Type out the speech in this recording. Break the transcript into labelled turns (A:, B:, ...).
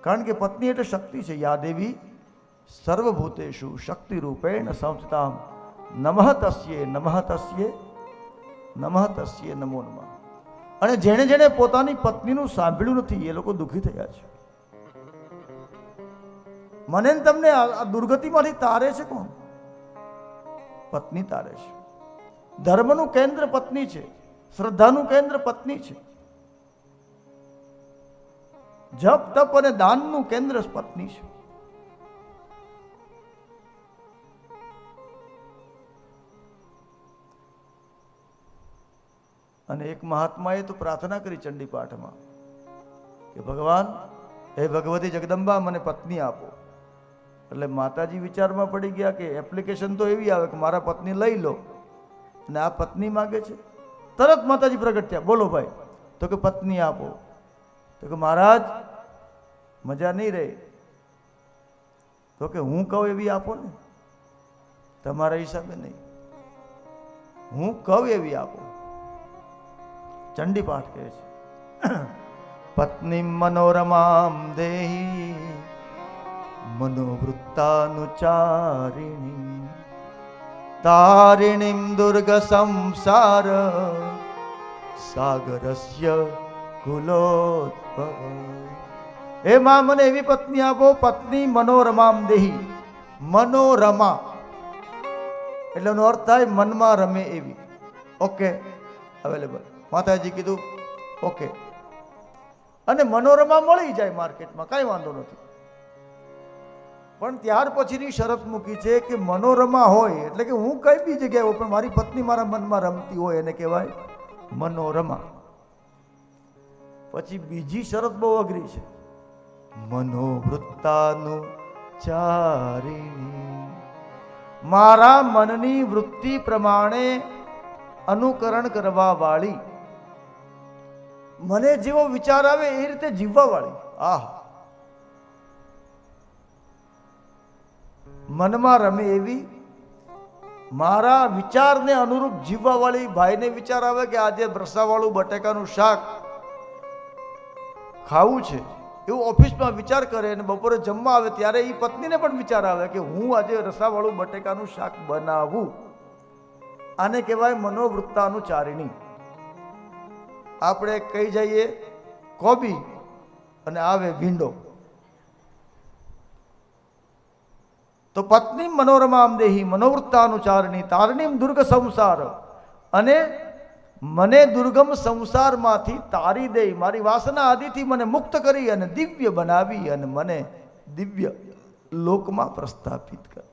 A: કારણ કે પત્ની એટલે શક્તિ છે. યા દેવી, સર્વભૂતેષુ શક્તિ રૂપેણ સંસ્થામ નમઃ તસ્યે નમઃ તસ્યે નમઃ. તસ્યે નમો નમઃ અને જેણે જેણે પોતાની પત્નીનું સાંભળ્યું નથી, એ લોકો દુઃખી થયા છે. મને તમને આ દુર્ગતિમાંથી તારે છે કોણ? પત્ની તારે છે. ધર્મનું કેન્દ્ર પત્ની છે. શ્રદ્ધાનું કેન્દ્ર પત્ની છે. જપ, તપ અને દાનનું કેન્દ્ર પત્ની છે. અને એક મહાત્માએ તો પ્રાર્થના કરી ચંડી પાઠમાં કે, ભગવાન, હે ભગવતી જગદંબા, મને પત્ની આપો. એટલે માતાજી વિચારમાં પડી ગયા કે, એપ્લિકેશન તો એવી આવે કે મારા પત્ની લઈ લો. અને આ પત્ની માગે છે. તરત માતાજી પ્રગટ થયા, બોલો ભાઈ. તો કે, પત્ની આપો. તો કે, મહારાજ, મજા નહીં રહે. તો કે, હું કહું એવી આપો ને તમારા હિસાબે નહીં. હું કહું એવી આપો. ચંડી પાઠ કહે છે, પત્ની મનોરમામ દેહી, મનોવૃત્તાનુચારિણી, તારિણીમ દુર્ગ સંસાર સાગરસ્ય કુલોદ્ભવ હે માં મને એવી પત્ની આપો, પત્ની મનોરમામ દેહી. મનોરમા. એટલે એનો અર્થ થાય મનમાં રમે એવી. ઓકે અવેલેબલ માતાજી કીધું, ઓકે. અને મનોરમા મળી જાય માર્કેટમાં, કાંઈ વાંધો નથી. પણ ત્યાર પછીની શરત મૂકી છે કે મનોરમા હોય, એટલે કે હું કઈ બી જગ્યાએ પણ મારી પત્ની મારા મનમાં રમતી હોય, એને કહેવાય મનોરમા. પછી બીજી શરત બહુ અઘરી છે. મનોવૃત્તાનું ચારિણી. મારા મનની વૃત્તિ પ્રમાણે અનુકરણ કરવા વાળી મને જેવો વિચાર આવે એ રીતે જીવવા વાળી આહ. મનમાં રમે એવી. મારા વિચારને અનુરૂપ જીવવા વાળી ભાઈને વિચાર આવે કે આજે બ્રસાવાળું બટેકાનું શાક ખાવું છે. એવું ઓફિસમાં વિચાર કરે અને બપોરે જમવા આવે ત્યારે એ પત્નીને પણ વિચાર આવે કે હું આજે રસાવાળું બટેકાનું શાક બનાવું. આને કહેવાય મનોવૃત્તાનુચારિણી આપણે કહી જઈએ કોબી અને આવે ભીંડો. તો પત્ની મનોરમામ દેહી મનોવૃત્તાનુચારિણી તારણીમ દુર્ગ સંસાર અને મને દુર્ગમ સંસારમાંથી તારી દે, મારી વાસના આદિથી મને મુક્ત કરી અને દિવ્ય બનાવી અને મને દિવ્ય લોકમાં પ્રસ્થાપિત કર.